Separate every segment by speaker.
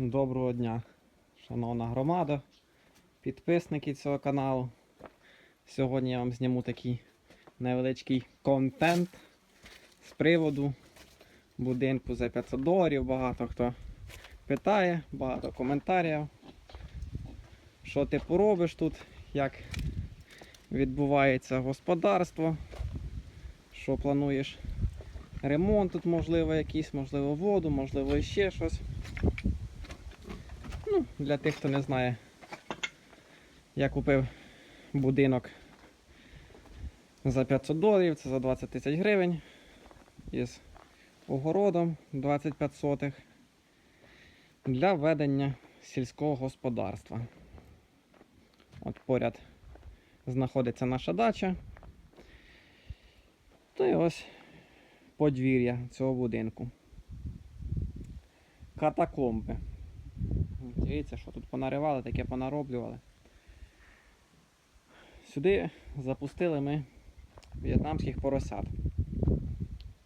Speaker 1: Доброго дня, шановна громада, підписники цього каналу. Сьогодні я вам зніму такий невеличкий контент з приводу будинку за 500 доларів. Багато хто питає, багато коментарів. Що ти поробиш тут, як відбувається господарство, що плануєш ремонт тут, можливо, якийсь, можливо, воду, можливо, ще щось. Для тих, хто не знає, я купив будинок за 500 доларів, це за 20 тисяч гривень із огородом 25 сотих для ведення сільського господарства. От поряд знаходиться наша дача. Та й ось подвір'я цього будинку. Катакомби. Дивіться, що тут понаривали, таке понароблювали. Сюди запустили ми в'єтнамських поросят.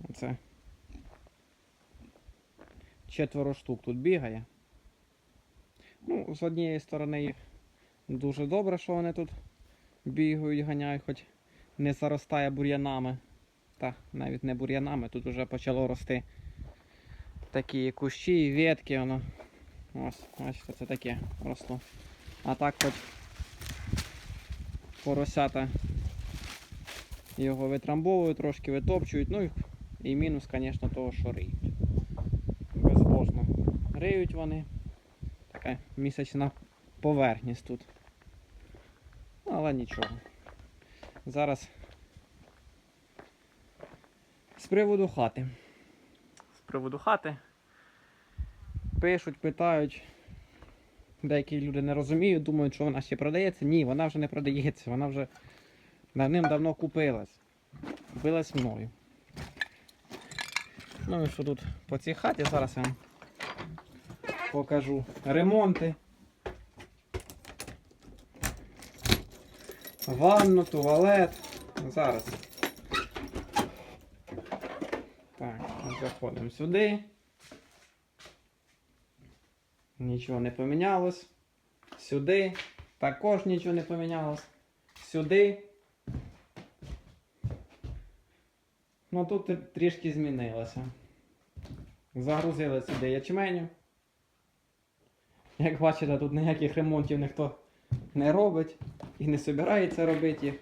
Speaker 1: Оце четверо штук тут бігає. Ну, з однієї сторони дуже добре, що вони тут бігають, ганяють, хоч не заростає бур'янами. Та навіть не бур'янами, тут вже почало рости такі кущі, і ветки, воно. Ось, бачите, це таке росло. А так хоч поросята його витрамбовують, трошки витопчують. Ну і, мінус, звісно, того, що риють. Безбожно риють вони. Така місячна поверхність тут. Але нічого. Зараз з приводу хати. З приводу хати пишуть, питають. Деякі люди не розуміють, думають, що вона ще продається. Ні, вона вже не продається, вона вже давним-давно купилась. Купилась мною. Ну і що тут по цій хаті зараз я вам покажу ремонти. Ванну, туалет. Зараз. Так, заходимо сюди. Нічого не помінялось. Сюди. Також нічого не помінялось. Сюди. Ну тут трішки змінилося. Загрузили сюди ячменю. Як бачите, тут ніяких ремонтів ніхто не робить і не збирається робити їх.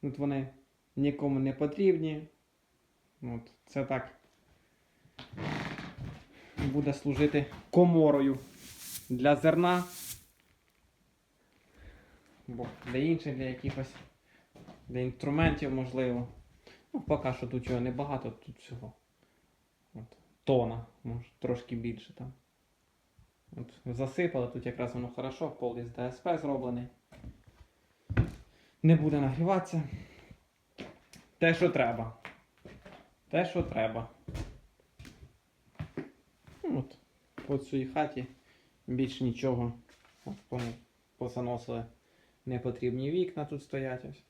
Speaker 1: Тут вони нікому не потрібні. От, це так буде служити коморою для зерна. Бо для інших, для якихось для інструментів можливо. Ну, поки що тут чого небагато, тут всього. От, тона, може трошки більше там. От, засипали, тут якраз воно хорошо, пол із ДСП зроблений. Не буде нагріватися. Те, що треба. Те, що треба. От, по цій хаті більш нічого. Позаносили непотрібні вікна тут стоять ось.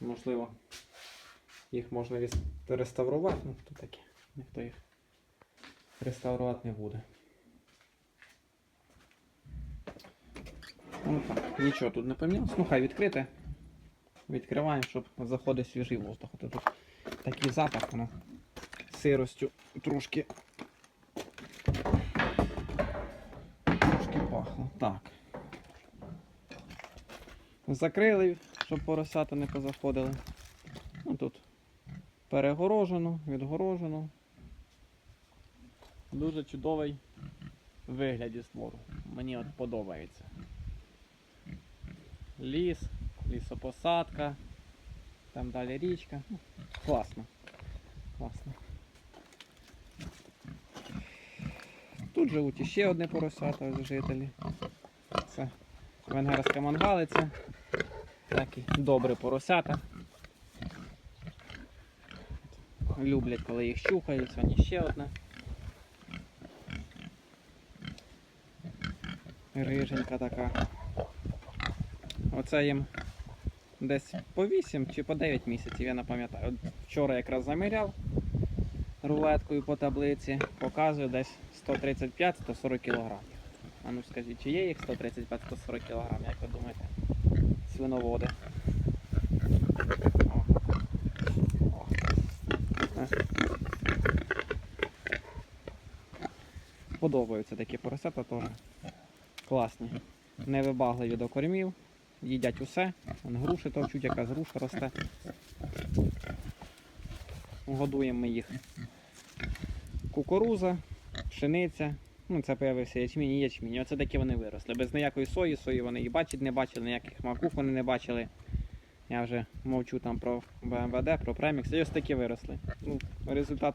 Speaker 1: Можливо, їх можна реставрувати, ну то таке, ніхто їх реставрувати не буде. Ну так, нічого тут не помінялось. Ну хай відкрите. Відкриваємо, щоб заходив свіжий воздух. Тут такий запах, воно сиростю трошки. Трошки Так. Закрили, щоб поросята не позаходили. Ну тут перегорожено, відгорожено. Дуже чудовий вигляд із двору. Мені от подобається. Ліс, лісопосадка, там далі річка. Ну, Класно. Класно. Тут живуть іще одне поросята, жителі. Це венгерська мангалиця. Такі добрі поросята. Люблять, коли їх чухають, вони ще одне. Риженька така. Оце їм десь по 8 чи по 9 місяців, я не пам'ятаю. Вчора якраз заміряв рулеткою по таблиці, показує десь 135-140 кг. А ну скажіть, чи є їх 135-140 кг, як ви думаєте? Свиноводи. О. О. Подобаються такі поросята теж. Класні. Невибагливі до кормів, їдять усе. Груші товчуть, яка з груша росте. Годуємо ми їх. Кукуруза, пшениця. Ну, це появився ячмінь і ячмінь. Оце такі вони виросли. Без ніякої сої, сої вони і бачить не бачили, ніяких макух вони не бачили. Я вже мовчу там про БМВД, про премікс. І ось такі виросли. Ну, результат,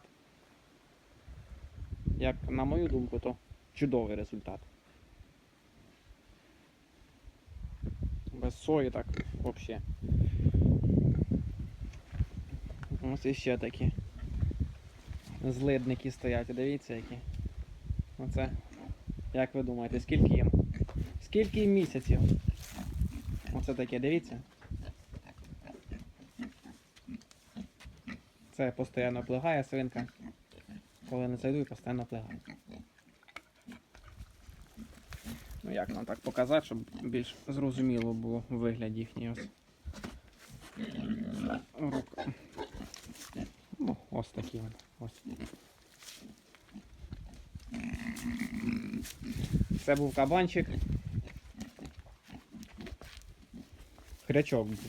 Speaker 1: як на мою думку, то чудовий результат. Без сої так взагалі. Ось іще такі злидники стоять, дивіться які. Оце, як ви думаєте, скільки їм? Скільки їм місяців? Оце таке, дивіться. Це постійно плигає свинка. Коли не зайду і постійно плигає. Ну як нам так показати, щоб більш зрозуміло було вигляд їхній ось. Рук. Ось такі вони. Ось. Це був кабанчик. Хрячок був.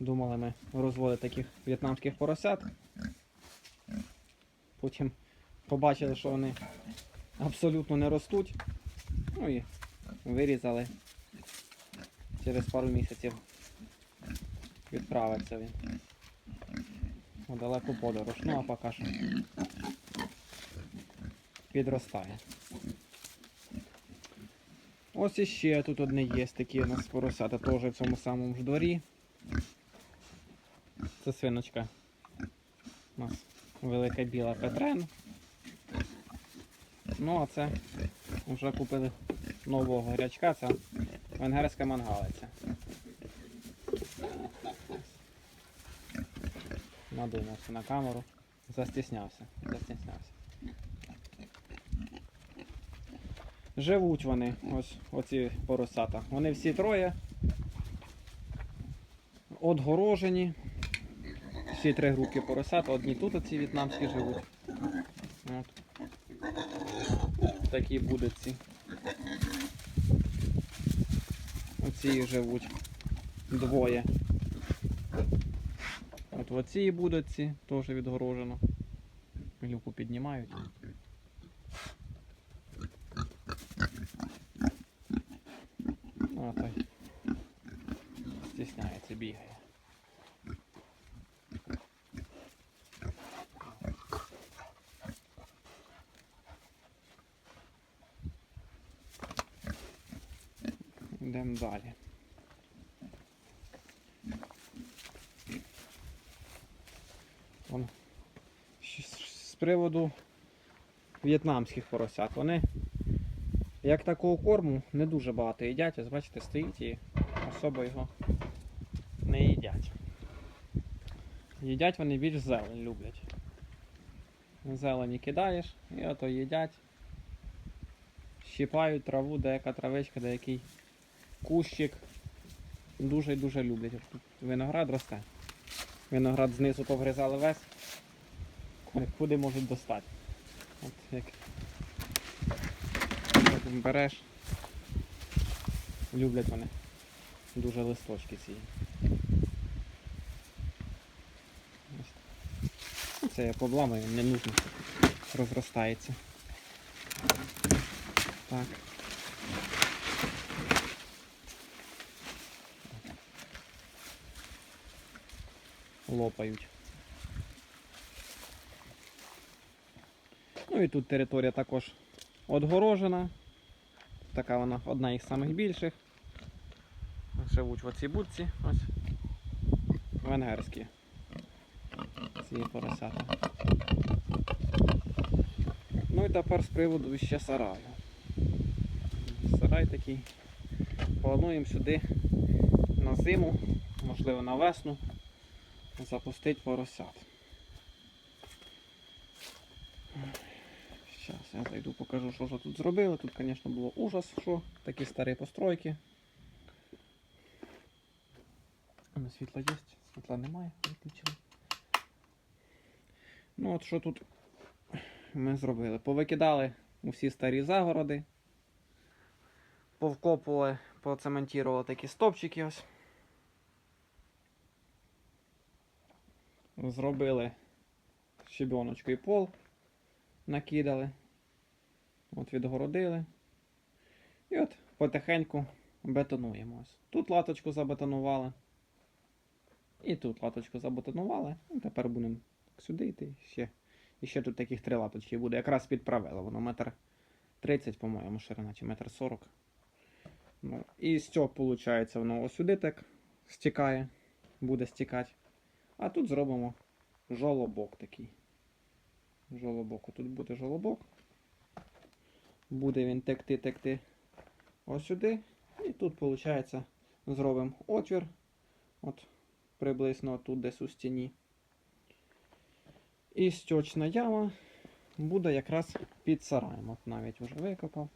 Speaker 1: Думали ми розводити таких в'єтнамських поросят. Потім побачили, що вони абсолютно не ростуть. Ну і вирізали. Через пару місяців відправиться він. У далеку подорож. Ну а поки що підростає. Ось іще тут одне є такі у нас поросята теж в цьому самому ж дворі. Це свиночка. У нас велика біла Петрен. Ну а це вже купили нового грячка, це венгерська мангалиця. Надумався на камеру. Застіснявся. Застіснявся. Живуть вони, ось оці поросята. Вони всі троє. Отгорожені. Всі три групки поросят, одні тут оці в'єтнамські живуть. От. Такі будуть ці. Оці живуть двоє. От в оцій будці теж відгорожено. Люку піднімають. А той стісняється, бігає. Йдемо далі. З приводу в'єтнамських поросят. Вони як такого корму не дуже багато їдять, ось бачите, стоїть і особо його не їдять. Їдять вони більш зелень люблять. Зелені кидаєш і ото їдять. Щіпають траву, деяка травичка, деякий кущик. Дуже і дуже люблять. Тут виноград росте. Виноград знизу повгризали весь. Куди можуть достати. От як Потім береш. Люблять вони дуже листочки ці. Ну, Це я побламаю, не нужно. Розростається. Так. Лопають. Ну і тут територія також отгорожена. Така вона одна із самих більших. Живуть в оцій будці. Ось. Венгерські. Ці поросята. Ну і тепер з приводу ще сараю. Сарай такий. Плануємо сюди на зиму, можливо на весну, запустити поросят. Зараз я зайду, покажу, що ж тут зробили. Тут, звісно, було ужас, що такі старі постройки. Світло є, світла немає, виключили. Ну от що тут ми зробили? Повикидали усі старі загороди. Повкопували, поцементували такі стопчики ось. Зробили щебеночкою пол, накидали, от відгородили. І от потихеньку бетонуємо. Ось. Тут латочку забетонували. І тут латочку забетонували. І тепер будемо сюди йти. Ще. І ще тут таких три латочки буде. Якраз під правило. Воно метр 30, по-моєму, ширина, чи метр 40. Ну, і з цього, виходить, воно ось сюди так стікає, буде стікати. А тут зробимо жолобок такий. Жолобок. Тут буде жолобок. Буде він текти, текти ось сюди. І тут, виходить, зробимо отвір. От приблизно тут десь у стіні. І стічна яма буде якраз під сараєм. От навіть вже викопав.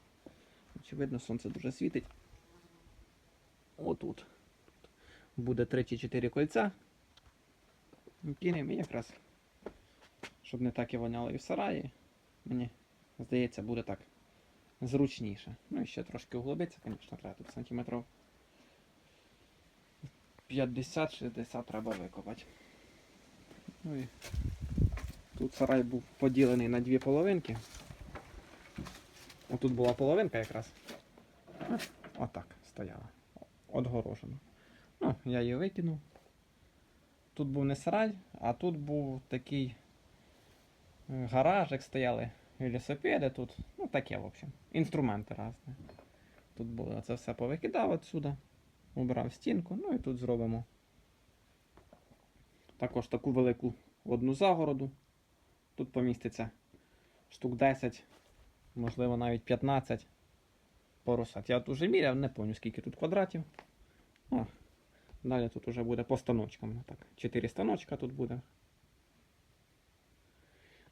Speaker 1: Очевидно, сонце дуже світить. Отут. Буде 3-4 кольця. Кинемо якраз, щоб не так і воняло і в сараї. Мені здається, буде так зручніше. Ну і ще трошки углубиться, звісно, треба тут сантиметрів 50-60 треба викопати. Ну і тут сарай був поділений на дві половинки. Отут була половинка якраз. Отак стояла. Отгорожена. Ну, я її викинув. Тут був не сарай, а тут був такий е, гаражик стояли, велосипеди тут. Ну таке, в общем. Інструменти різні. Тут було це все повикидав отсюда. Убрав стінку, ну і тут зробимо також таку велику одну загороду. Тут поміститься штук 10, можливо навіть 15 поросят. Я тут вже міряв, не пам'ятаю скільки тут квадратів. О, далі тут вже буде по станочкам. Так, 4 станочка тут буде.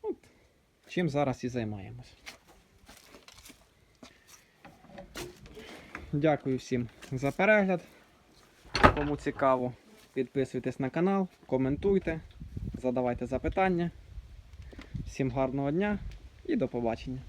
Speaker 1: От, чим зараз і займаємось. Дякую всім за перегляд. Кому цікаво, підписуйтесь на канал, коментуйте, задавайте запитання. Всім гарного дня і до побачення.